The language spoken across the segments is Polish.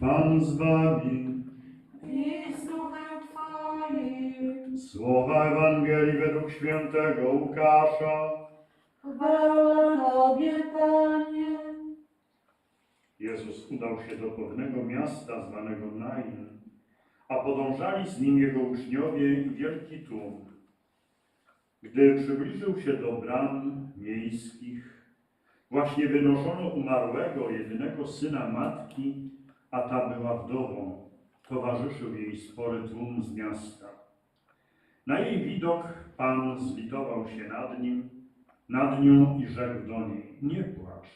Pan z wami. I z duchem Twoim. Słowa Ewangelii według świętego Łukasza. Chwała Tobie, Panie. Jezus udał się do pewnego miasta zwanego Nain, a podążali z nim jego uczniowie i wielki tłum. Gdy przybliżył się do bram miejskich, właśnie wynoszono umarłego, jedynego syna matki, a ta była wdową. Towarzyszył jej spory tłum z miasta. Na jej widok Pan zlitował się nad nim, nad nią i rzekł do niej, nie płacz.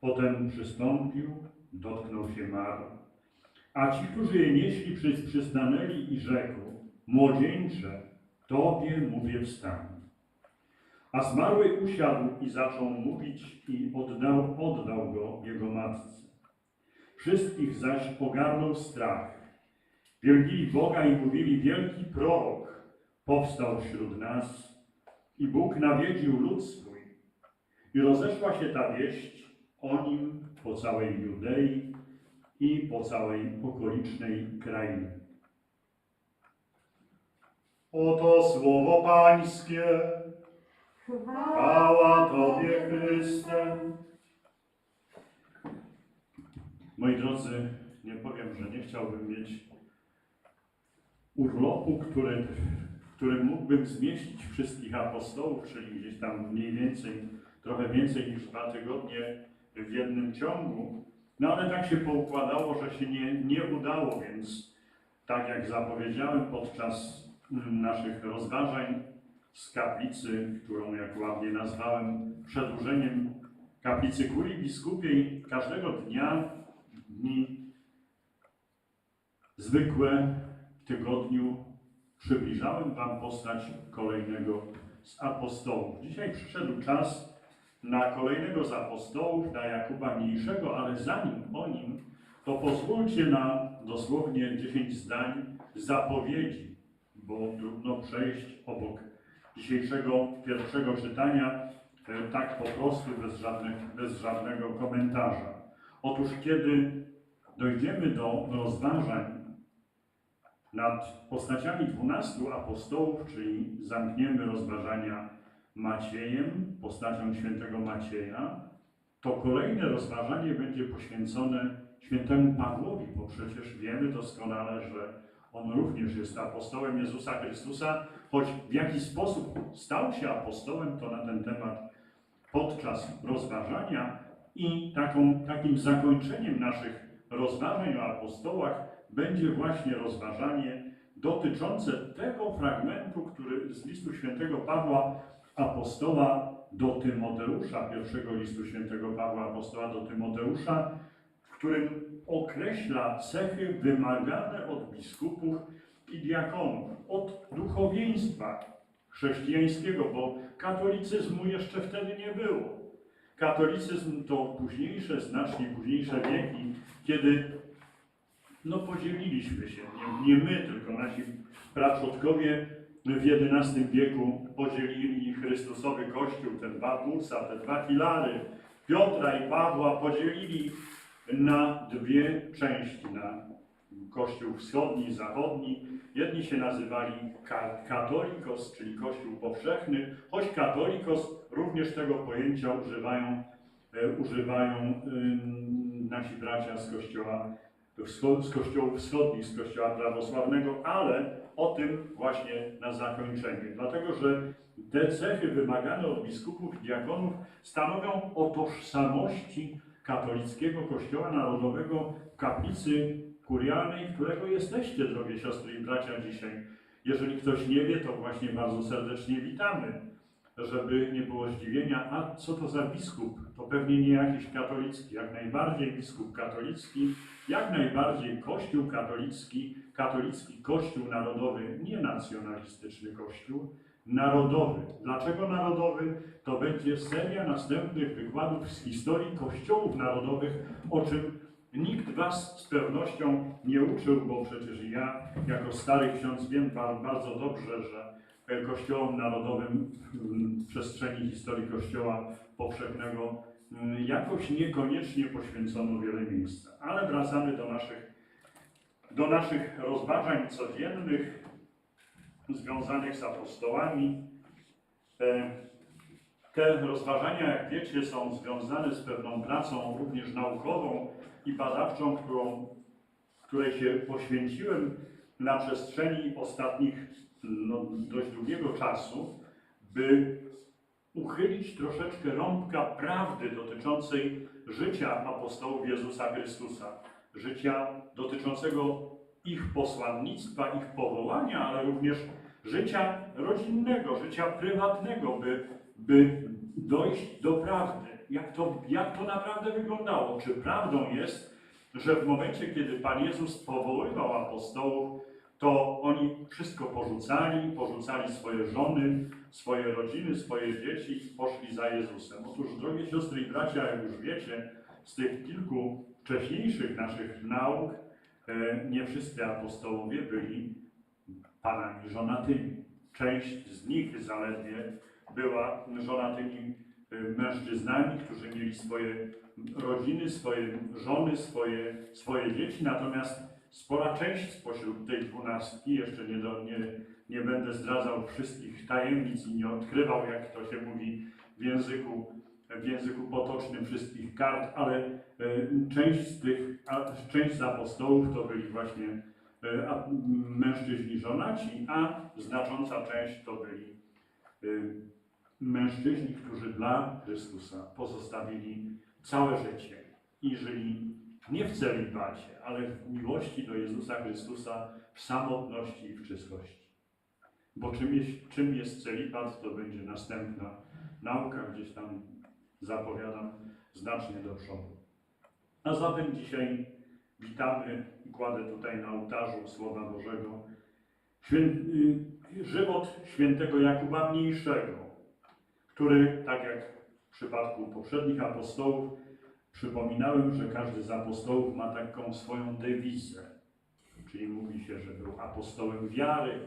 Potem przystąpił, dotknął się mar, a ci, którzy je nieśli, przy, przystanęli i rzekł, młodzieńcze, Tobie mówię wstań. A zmarły usiadł i zaczął mówić i oddał, oddał go jego matce. Wszystkich zaś ogarnął strach. Wielbili Boga i mówili, wielki prorok powstał wśród nas i Bóg nawiedził lud swój. I rozeszła się ta wieść o nim po całej Judei i po całej okolicznej krainie. Oto słowo Pańskie. Chwała Tobie, Chryste. Moi drodzy, nie powiem, że nie chciałbym mieć urlopu, który, w którym mógłbym zmieścić wszystkich apostołów, czyli gdzieś tam mniej więcej, trochę więcej niż dwa tygodnie w jednym ciągu. No ale tak się poukładało, że się nie, nie udało, więc tak jak zapowiedziałem podczas mm, naszych rozważań z kaplicy, którą jak ładnie nazwałem przedłużeniem kaplicy kurii biskupiej, każdego dnia, dni zwykłe w tygodniu przybliżałem Wam postać kolejnego z apostołów. Dzisiaj przyszedł czas na kolejnego z apostołów, na Jakuba Mniejszego, ale zanim o nim, to pozwólcie na dosłownie 10 zdań zapowiedzi, bo trudno przejść obok dzisiejszego pierwszego czytania e, tak po prostu, bez, żadnych, bez żadnego komentarza. Otóż kiedy dojdziemy do rozważań nad postaciami dwunastu apostołów, czyli zamkniemy rozważania Maciejem, postacią świętego Macieja, to kolejne rozważanie będzie poświęcone świętemu Pawłowi, bo przecież wiemy doskonale, że on również jest apostołem Jezusa Chrystusa, choć w jaki sposób stał się apostołem, to na ten temat podczas rozważania i taką, takim zakończeniem naszych rozważań o apostołach będzie właśnie rozważanie dotyczące tego fragmentu, który z listu świętego Pawła apostoła do Tymoteusza, pierwszego listu świętego Pawła apostoła do Tymoteusza, w którym określa cechy wymagane od biskupów i diakonów, od duchowieństwa chrześcijańskiego, bo katolicyzmu jeszcze wtedy nie było. Katolicyzm to późniejsze, znacznie późniejsze wieki, kiedy no podzieliliśmy się, nie, nie my, tylko nasi praprzodkowie w XI wieku podzielili Chrystusowy Kościół, te dwa płuca, te dwa filary, Piotra i Pawła podzielili na dwie części, na Kościół wschodni i zachodni. Jedni się nazywali ka katolikos, czyli Kościół powszechny, choć katolikos również tego pojęcia używają, e, używają nasi bracia z Kościoła z kościołów wschodnich, z kościoła prawosławnego, ale o tym właśnie na zakończenie. Dlatego, że te cechy wymagane od biskupów i diakonów stanowią o tożsamości katolickiego Kościoła Narodowego kaplicy kurialnej, którego jesteście, drogie siostry i bracia, dzisiaj. Jeżeli ktoś nie wie, to właśnie bardzo serdecznie witamy, żeby nie było zdziwienia, a co to za biskup? To pewnie nie jakiś katolicki, jak najbardziej biskup katolicki, jak najbardziej Kościół katolicki, katolicki Kościół narodowy, nie nacjonalistyczny Kościół, narodowy. Dlaczego narodowy? To będzie seria następnych wykładów z historii kościołów narodowych, o czym nikt Was z pewnością nie uczył, bo przecież ja jako stary ksiądz wiem ba- bardzo dobrze, że kościołom narodowym w przestrzeni historii kościoła powszechnego mm, jakoś niekoniecznie poświęcono wiele miejsca. Ale wracamy do naszych, do naszych rozważań codziennych związanych z apostołami. E, Te rozważania, jak wiecie, są związane z pewną pracą również naukową i badawczą, którą, której się poświęciłem na przestrzeni ostatnich no, dość długiego czasu, by uchylić troszeczkę rąbka prawdy dotyczącej życia apostołów Jezusa Chrystusa, życia dotyczącego ich posłannictwa, ich powołania, ale również życia rodzinnego, życia prywatnego, by, by dojść do prawdy. Jak to, jak to naprawdę wyglądało? Czy prawdą jest, że w momencie, kiedy Pan Jezus powoływał apostołów, to oni wszystko porzucali, porzucali swoje żony, swoje rodziny, swoje dzieci i poszli za Jezusem. Otóż, drogie siostry i bracia, jak już wiecie, z tych kilku wcześniejszych naszych nauk, e, nie wszyscy apostołowie byli panami żonatymi. Część z nich zaledwie była żonatymi e, mężczyznami, którzy mieli swoje rodziny, swoje żony, swoje, swoje dzieci, natomiast spora część spośród tej dwunastki, jeszcze nie, do, nie, nie będę zdradzał wszystkich tajemnic i nie odkrywał, jak to się mówi w języku, w języku potocznym wszystkich kart, ale e, część z tych, a, część z apostołów to byli właśnie e, a, mężczyźni żonaci, a znacząca część to byli e, mężczyźni, którzy dla Chrystusa pozostawili całe życie i żyli nie w celibacie, ale w miłości do Jezusa Chrystusa, w samotności i w czystości. Bo czym jest, czym jest celibat, to będzie następna nauka, gdzieś tam zapowiadam znacznie do przodu. A zatem dzisiaj witamy i kładę tutaj na ołtarzu Słowa Bożego y, żywot świętego Jakuba Mniejszego, który, tak jak w przypadku poprzednich apostołów, przypominałem, że każdy z apostołów ma taką swoją dewizę. Czyli mówi się, że był apostołem wiary,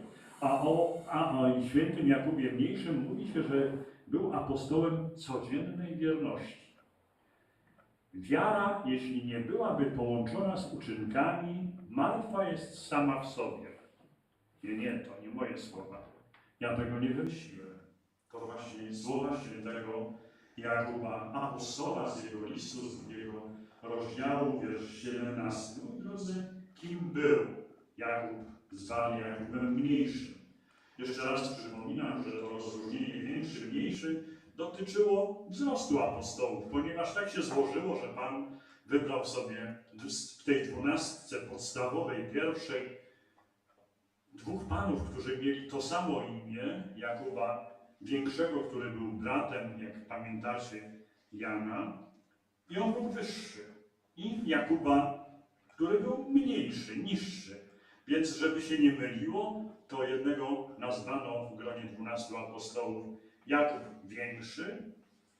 a o, a o świętym Jakubie Mniejszym mówi się, że był apostołem codziennej wierności. Wiara, jeśli nie byłaby połączona z uczynkami, martwa jest sama w sobie. Nie, nie, to nie moje słowa. Ja tego nie wymyśliłem. To właśnie słowa świętego Jakuba, apostoła z jego listu, z drugiego rozdziału, wiersz 17. Moi drodzy, kim był Jakub zwany Jakubem Mniejszym? Jeszcze raz przypominam, że to rozróżnienie większy, mniejszy dotyczyło wzrostu apostołów, ponieważ tak się złożyło, że Pan wybrał sobie w tej dwunastce podstawowej, pierwszej, dwóch panów, którzy mieli to samo imię, Jakuba większego, który był bratem, jak pamiętacie, Jana, i on był wyższy. I Jakuba, który był mniejszy, niższy. Więc, żeby się nie myliło, to jednego nazwano w gronie dwunastu apostołów Jakub większy,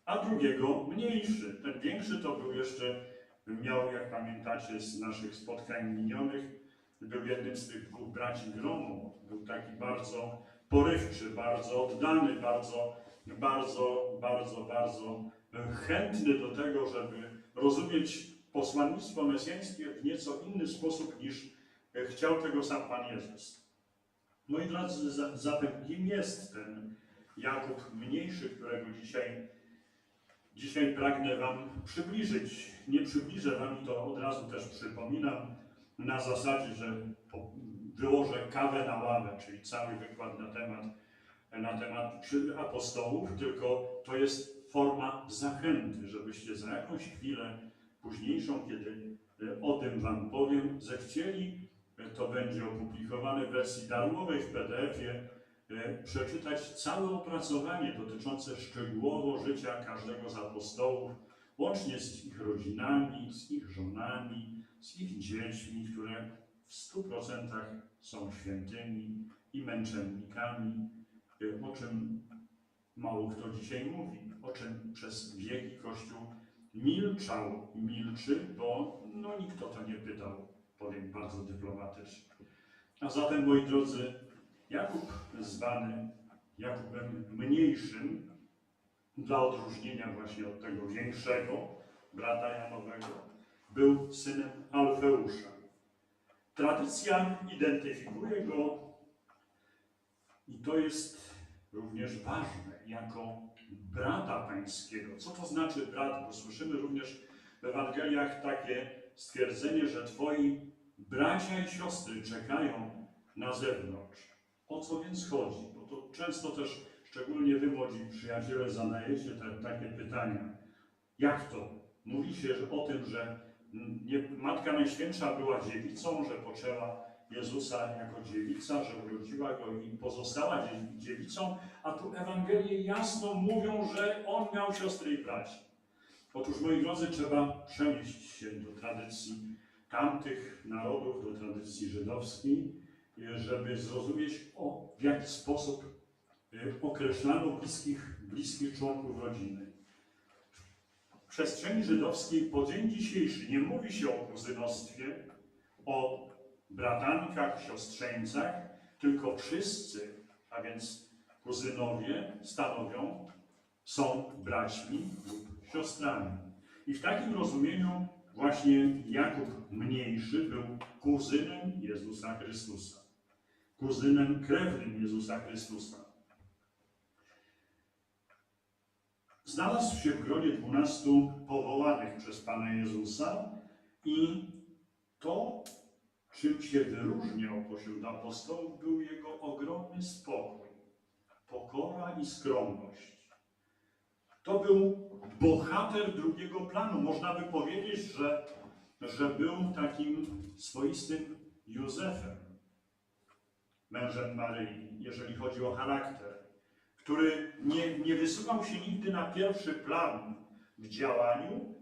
a drugiego mniejszy. Ten większy to był jeszcze, miał, jak pamiętacie z naszych spotkań minionych, był jednym z tych dwóch braci gromu. Był taki bardzo porywczy, bardzo oddany, bardzo, bardzo, bardzo, bardzo chętny do tego, żeby rozumieć posłannictwo mesjańskie w nieco inny sposób niż chciał tego sam Pan Jezus. Moi drodzy, za- zatem kim jest ten Jakub mniejszy, którego dzisiaj, dzisiaj pragnę Wam przybliżyć? Nie przybliżę Wam i to od razu też przypominam na zasadzie, że wyłożę kawę na ławę, czyli cały wykład na temat, na temat apostołów, tylko to jest forma zachęty, żebyście za jakąś chwilę późniejszą, kiedy e, o tym Wam powiem, zechcieli, e, to będzie opublikowane w wersji darmowej w PDF-ie, e, przeczytać całe opracowanie dotyczące szczegółowo życia każdego z apostołów, łącznie z ich rodzinami, z ich żonami, z ich dziećmi, które w stu procentach są świętymi i męczennikami, y, o czym mało kto dzisiaj mówi, o czym przez wieki Kościół milczał milczy, bo no, nikt o to nie pytał, powiem bardzo dyplomatycznie. A zatem, moi drodzy, Jakub zwany Jakubem Mniejszym dla odróżnienia właśnie od tego większego brata Janowego, był synem Alfeusza. Tradycja identyfikuje go i to jest również ważne, jako brata pańskiego. Co to znaczy brat? Bo słyszymy również w Ewangeliach takie stwierdzenie, że twoi bracia i siostry czekają na zewnątrz. O co więc chodzi? Bo to często też, szczególnie wy młodzi przyjaciele, zadajecie te, takie pytania. Jak to? Mówi się o tym, że Matka Najświętsza była dziewicą, że poczęła Jezusa jako dziewica, że urodziła go i pozostała dzie- dziewicą, a tu Ewangelie jasno mówią, że on miał siostry i braci. Otóż, moi drodzy, trzeba przenieść się do tradycji tamtych narodów, do tradycji żydowskiej, żeby zrozumieć, o, w jaki sposób e, określano bliskich, bliskich członków rodziny. Przestrzeni żydowskiej po dzień dzisiejszy nie mówi się o kuzynostwie, o bratankach, siostrzeńcach, tylko wszyscy, a więc kuzynowie stanowią, są braćmi lub siostrami. I w takim rozumieniu właśnie Jakub Mniejszy był kuzynem Jezusa Chrystusa. Kuzynem krewnym Jezusa Chrystusa. Znalazł się w gronie dwunastu powołanych przez Pana Jezusa i to, czym się wyróżniał pośród apostołów, był jego ogromny spokój, pokora i skromność. To był bohater drugiego planu. Można by powiedzieć, że, że był takim swoistym Józefem, mężem Maryi, jeżeli chodzi o charakter, który nie, nie wysuwał się nigdy na pierwszy plan w działaniu,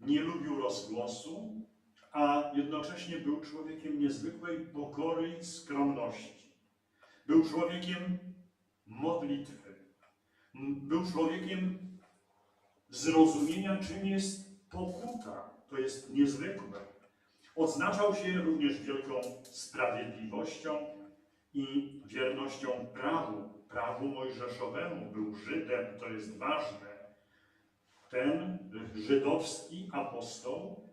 nie lubił rozgłosu, a jednocześnie był człowiekiem niezwykłej pokory i skromności. Był człowiekiem modlitwy. Był człowiekiem zrozumienia, czym jest pokuta. To jest niezwykłe. Odznaczał się również wielką sprawiedliwością i wiernością prawu, prawu mojżeszowemu. Był Żydem, to jest ważne. Ten żydowski apostoł,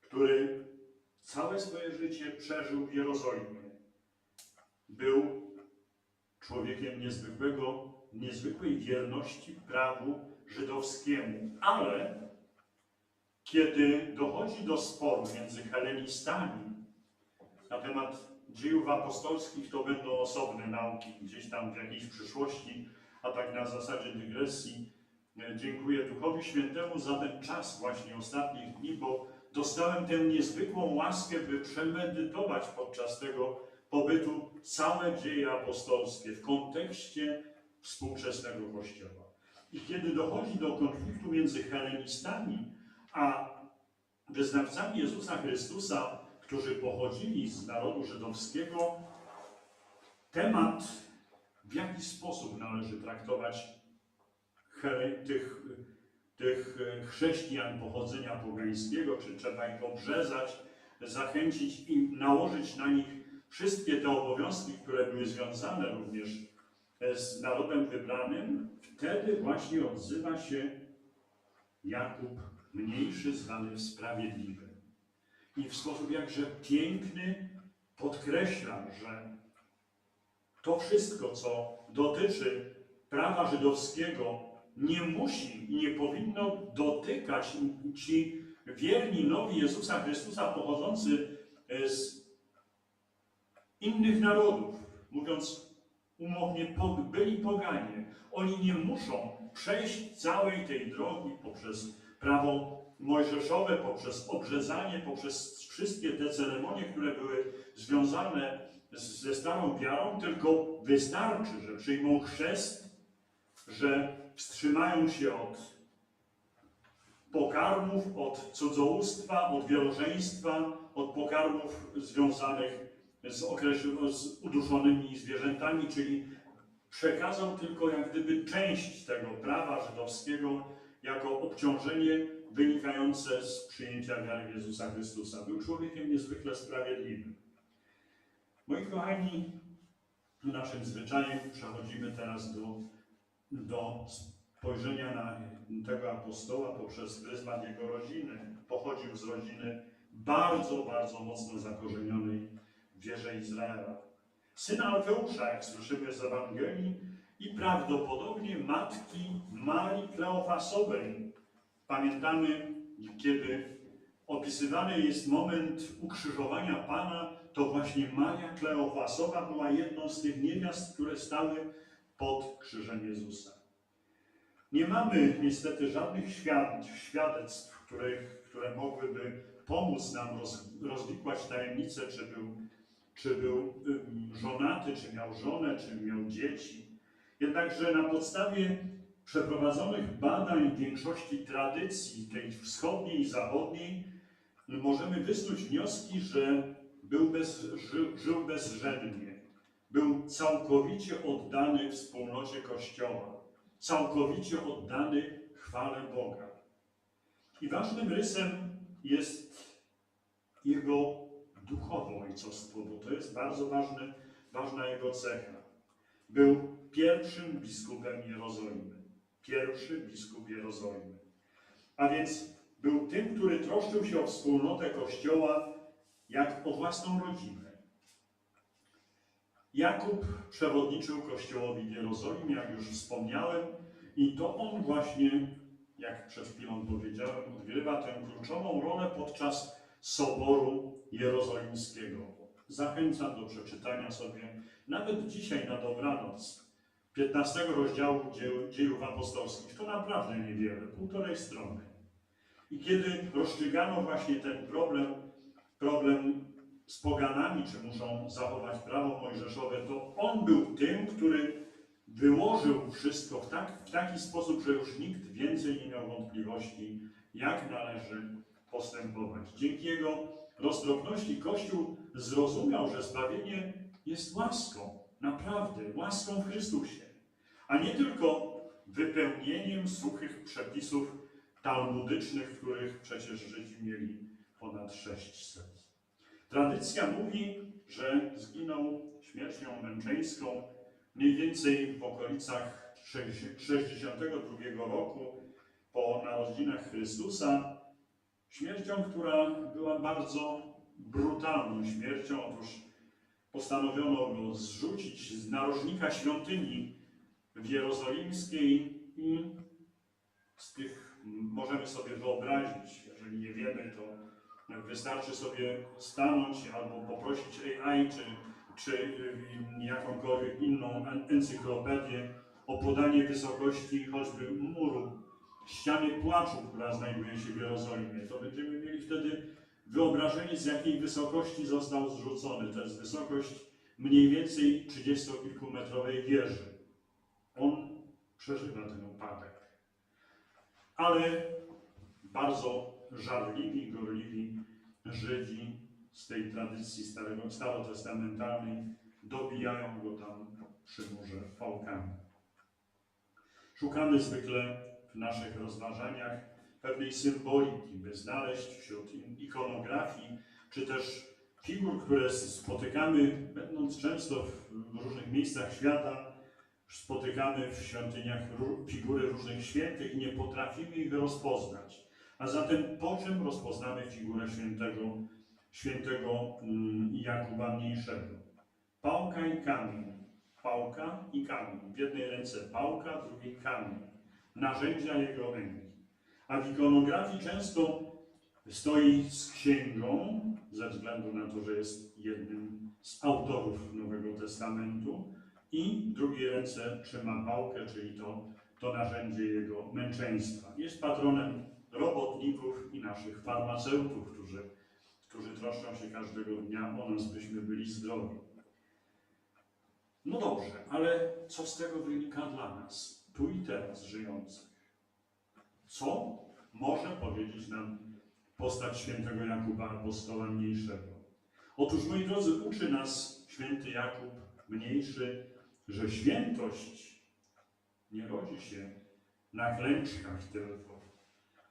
który całe swoje życie przeżył w Jerozolimie, był człowiekiem niezwykłego, niezwykłej wierności prawu żydowskiemu. Ale kiedy dochodzi do sporu między helenistami na temat dziejów apostolskich, to będą osobne nauki gdzieś tam w jakiejś przyszłości, a tak na zasadzie dygresji. e, Dziękuję Duchowi Świętemu za ten czas właśnie ostatnich dni, bo dostałem tę niezwykłą łaskę, by przemedytować podczas tego pobytu całe dzieje apostolskie w kontekście współczesnego Kościoła. I kiedy dochodzi do konfliktu między helenistami a wyznawcami Jezusa Chrystusa, którzy pochodzili z narodu żydowskiego, temat, w jaki sposób należy traktować tych, tych chrześcijan pochodzenia pogańskiego, czy trzeba ich obrzezać, zachęcić i nałożyć na nich wszystkie te obowiązki, które były związane również e, z narodem wybranym, wtedy właśnie odzywa się Jakub mniejszy, zwany sprawiedliwy. I w sposób jakże piękny podkreśla, że to wszystko, co dotyczy prawa żydowskiego, nie musi i nie powinno dotykać ci wierni nowi Jezusa Chrystusa pochodzący e, z innych narodów. Mówiąc umownie, byli poganie. Oni nie muszą przejść całej tej drogi poprzez prawo mojżeszowe, poprzez obrzezanie, poprzez wszystkie te ceremonie, które były związane z- ze starą wiarą, tylko wystarczy, że przyjmą chrzest, że wstrzymają się od pokarmów, od cudzołóstwa, od wielożeństwa, od pokarmów związanych z, okreś- z uduszonymi zwierzętami, czyli przekazał tylko jak gdyby część tego prawa żydowskiego jako obciążenie wynikające z przyjęcia wiary w Jezusa Chrystusa. Był człowiekiem niezwykle sprawiedliwym. Moi kochani, naszym zwyczajem przechodzimy teraz do, do spojrzenia na tego apostoła poprzez pryzmat jego rodziny. Pochodził z rodziny bardzo, bardzo mocno zakorzenionej w wierze Izraela. Syn Alfeusza, jak słyszymy z Ewangelii, i prawdopodobnie matki Marii Kleofasowej. Pamiętamy, kiedy opisywany jest moment ukrzyżowania Pana, to właśnie Maria Kleofasowa była jedną z tych niewiast, które stały pod krzyżem Jezusa. Nie mamy niestety żadnych świad świadectw, które, mogłyby pomóc nam roz, rozwikłać tajemnicę, czy był, czy był żonaty, czy miał żonę, czy miał dzieci. Jednakże na podstawie przeprowadzonych badań większości tradycji, tej wschodniej i zachodniej, możemy wysnuć wnioski, że był bez, żył, żył bezrzędnie. Był całkowicie oddany wspólnocie Kościoła, całkowicie oddany chwale Boga. I ważnym rysem jest jego duchowe ojcostwo, bo to jest bardzo ważny, ważna jego cecha. Był pierwszym biskupem Jerozolimy. Pierwszy biskup Jerozolimy. A więc był tym, który troszczył się o wspólnotę Kościoła jak o własną rodzinę. Jakub przewodniczył Kościołowi w Jerozolimie, jak już wspomniałem, i to on właśnie, jak przed chwilą powiedziałem, odgrywa tę kluczową rolę podczas Soboru Jerozolimskiego. Zachęcam do przeczytania sobie nawet dzisiaj na dobranoc 15 rozdziału dzieł, dziejów apostolskich. To naprawdę niewiele, półtorej strony. I kiedy rozstrzygano właśnie ten problem, problem z poganami, czy muszą zachować prawo mojżeszowe, to on był tym, który wyłożył wszystko w, tak, w taki sposób, że już nikt więcej nie miał wątpliwości, jak należy postępować. Dzięki jego roztropności Kościół zrozumiał, że zbawienie jest łaską, naprawdę, łaską w Chrystusie, a nie tylko wypełnieniem suchych przepisów talmudycznych, których przecież Żydzi mieli ponad 600. Tradycja mówi, że zginął śmiercią męczeńską mniej więcej w okolicach 62 roku po narodzinach Chrystusa, śmiercią, która była bardzo brutalną śmiercią. Otóż postanowiono go zrzucić z narożnika świątyni w Jerozolimskiej i z tych możemy sobie wyobrazić, jeżeli nie wiemy, to wystarczy sobie stanąć albo poprosić AI czy, czy jakąkolwiek inną encyklopedię o podanie wysokości choćby muru, ściany płaczu, która znajduje się w Jerozolimie. To będziemy mieli wtedy wyobrażenie, z jakiej wysokości został zrzucony. To jest wysokość mniej więcej 30-kilkumetrowej wieży. On przeżywa ten upadek. Ale bardzo żarliwi, gorliwi Żydzi z tej tradycji starego, starotestamentalnej dobijają go tam przy murze pałkami. Szukamy zwykle w naszych rozważaniach pewnej symboliki, by znaleźć wśród ikonografii, czy też figur, które spotykamy, będąc często w różnych miejscach świata, spotykamy w świątyniach figury różnych świętych i nie potrafimy ich rozpoznać. A zatem po czym rozpoznamy figurę świętego, świętego Jakuba Mniejszego? Pałka i kamień. Pałka i kamień. W jednej ręce pałka, w drugiej kamień. Narzędzia jego ręki. A w ikonografii często stoi z księgą, ze względu na to, że jest jednym z autorów Nowego Testamentu, i w drugiej ręce trzyma pałkę, czyli to, to narzędzie jego męczeństwa. Jest patronem robotników i naszych farmaceutów, którzy, którzy troszczą się każdego dnia o nas, byśmy byli zdrowi. No dobrze, ale co z tego wynika dla nas, tu i teraz żyjących? Co może powiedzieć nam postać świętego Jakuba Apostoła Mniejszego? Otóż, moi drodzy, uczy nas święty Jakub Mniejszy, że świętość nie rodzi się na klęczkach tylko,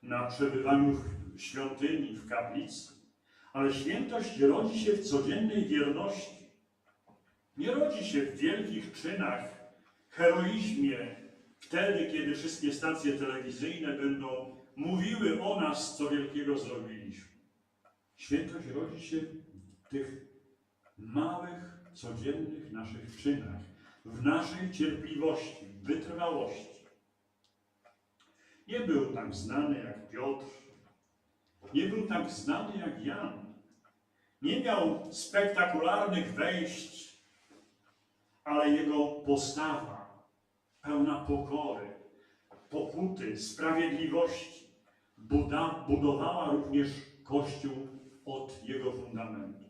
na przebywaniu w świątyni, w kaplicy, ale świętość rodzi się w codziennej wierności. Nie rodzi się w wielkich czynach, heroizmie, wtedy, kiedy wszystkie stacje telewizyjne będą mówiły o nas, co wielkiego zrobiliśmy. Świętość rodzi się w tych małych, codziennych naszych czynach, w naszej cierpliwości, wytrwałości. Nie był tak znany jak Piotr, nie był tak znany jak Jan, nie miał spektakularnych wejść, ale jego postawa pełna pokory, pokuty, sprawiedliwości buda, budowała również Kościół od jego fundamentu.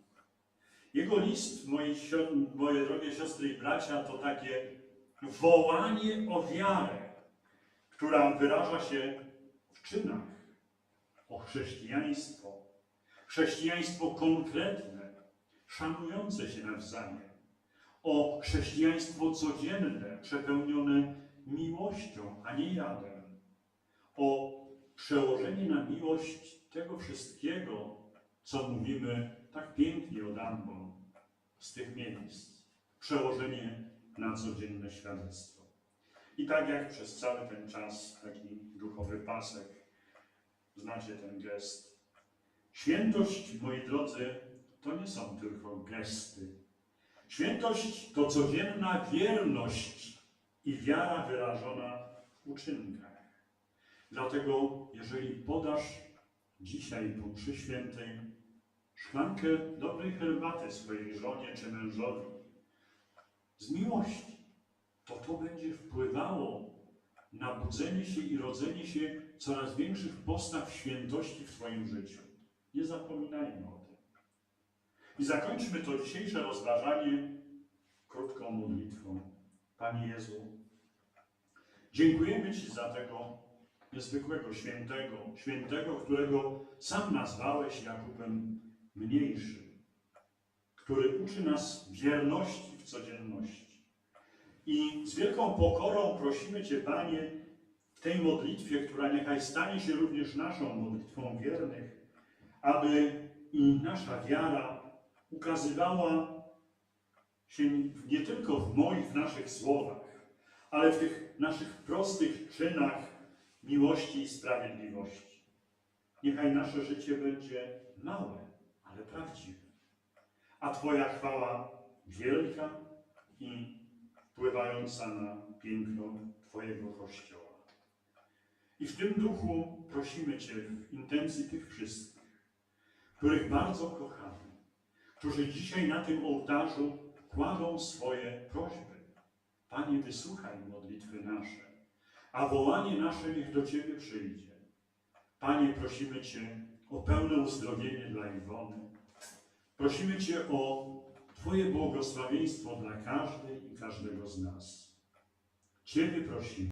Jego list, sio- moje drogie siostry i bracia, to takie wołanie o wiarę, która wyraża się w czynach, o chrześcijaństwo. Chrześcijaństwo konkretne, szanujące się nawzajem. O chrześcijaństwo codzienne, przepełnione miłością, a nie jadem. O przełożenie na miłość tego wszystkiego, co mówimy tak pięknie od Ambon z tych miejsc. Przełożenie na codzienne świadectwo. I tak jak przez cały ten czas taki duchowy pasek, znacie ten gest. Świętość, moi drodzy, to nie są tylko gesty. Świętość to codzienna wierność i wiara wyrażona w uczynkach. Dlatego, jeżeli podasz dzisiaj po mszy świętej szklankę dobrej herbaty swojej żonie czy mężowi z miłości, to to będzie wpływało na budzenie się i rodzenie się coraz większych postaw świętości w Twoim życiu. Nie zapominajmy o tym. I zakończmy to dzisiejsze rozważanie krótką modlitwą. Panie Jezu, dziękujemy Ci za tego niezwykłego świętego, świętego, którego sam nazwałeś Jakubem Mniejszym, który uczy nas wierności w codzienności. I z wielką pokorą prosimy Cię, Panie, w tej modlitwie, która niechaj stanie się również naszą modlitwą wiernych, aby i nasza wiara ukazywała się nie tylko w moich, w naszych słowach, ale w tych naszych prostych czynach miłości i sprawiedliwości. Niechaj nasze życie będzie małe, ale prawdziwe, a Twoja chwała wielka i wpływająca na piękno Twojego Kościoła. I w tym duchu prosimy Cię w intencji tych wszystkich, których bardzo kochamy, którzy dzisiaj na tym ołtarzu kładą swoje prośby. Panie, wysłuchaj modlitwy nasze, a wołanie nasze niech do Ciebie przyjdzie. Panie, prosimy Cię o pełne uzdrowienie dla Iwony. Prosimy Cię o Twoje błogosławieństwo dla każdej i każdego z nas. Ciebie prosimy.